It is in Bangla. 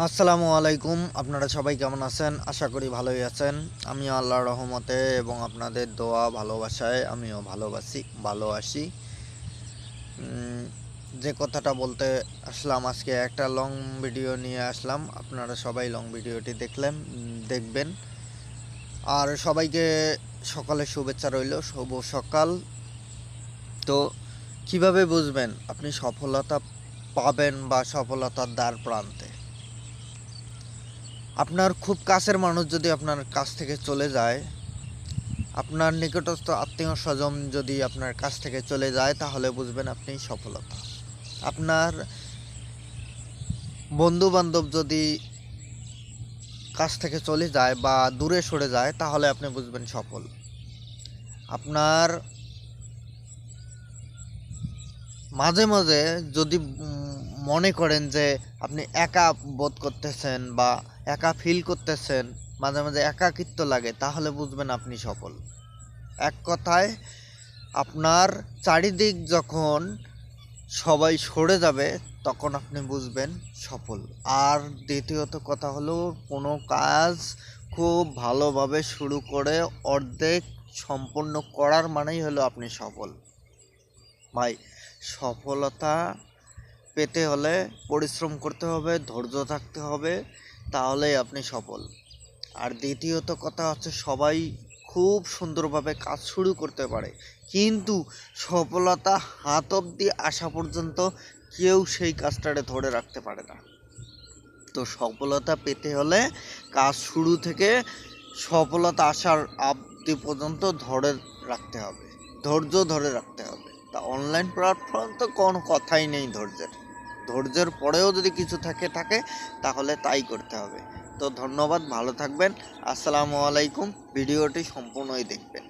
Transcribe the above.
আসসালামু আলাইকুম, আপনারা সবাই কেমন আছেন? আশা করি ভালোই আছেন। আমি আল্লাহর রহমতে এবং আপনাদের দোয়া, ভালোবাসায় আমিও ভালোবাসি ভালো আসি যে কথাটা বলতে আসলাম আজকে, একটা লং ভিডিও নিয়ে আসলাম। আপনারা সবাই লং ভিডিওটি দেখলেন দেখবেন। আর সবাইকে সকালে শুভেচ্ছা রইল, শুভ সকাল। তো কীভাবে বুঝবেন আপনি সফলতা পাবেন বা সফলতার দ্বার প্রান্তে? আপনার খুব কাছের মানুষ যদি আপনার কাছ থেকে চলে যায়, আপনার নিকটস্থ আত্মীয় স্বজন যদি আপনার কাছ থেকে চলে যায়, তাহলে বুঝবেন আপনি সফলতা। আপনার বন্ধু বান্ধব যদি কাছ থেকে চলে যায় বা দূরে সরে যায়, তাহলে আপনি বুঝবেন সফল। আপনার মাঝে মাঝে যদি মনে করেন যে আপনি একা বোধ করতেছেন বা একা ফিল করতেছেন, মাঝে মাঝে একাকিত্ব লাগে, তাহলে বুঝবেন আপনি সফল। এক কথায়, আপনার চারিদিক যখন সবাই সরে যাবে, তখন আপনি বুঝবেন সফল। আর দ্বিতীয়ত কথা হলো, কোনো কাজ খুব ভালোভাবে শুরু করে অর্ধেক সম্পূর্ণ করার মানেই হলো আপনি সফল। ভাই, সফলতা পেতে হলে পরিশ্রম করতে হবে, ধৈর্য থাকতে হবে তাহলেই আপনি সফল। আর দ্বিতীয়ত কথা হচ্ছে, সবাই খুব সুন্দরভাবে কাজ শুরু করতে পারে। কিন্তু সফলতা হাত অবধি আসা পর্যন্ত কেউ সেই কাজটারে ধরে রাখতে পারে না। তো সফলতা পেতে হলে কাজ শুরু থেকে সফলতা আসার অবধি পর্যন্ত ধরে রাখতে হবে। ধৈর্য ধরে রাখতে হবে। তা অনলাইন প্ল্যাটফর্ম তো কোনো কথাই নেই ধৈর্যের। ধৈর্যের পরেও যদি কিছু থাকে থাকে, তাহলে তাই করতে হবে। তো ধন্যবাদ, ভালো থাকবেন। আসসালামু আলাইকুম। ভিডিওটি সম্পূর্ণই দেখবেন।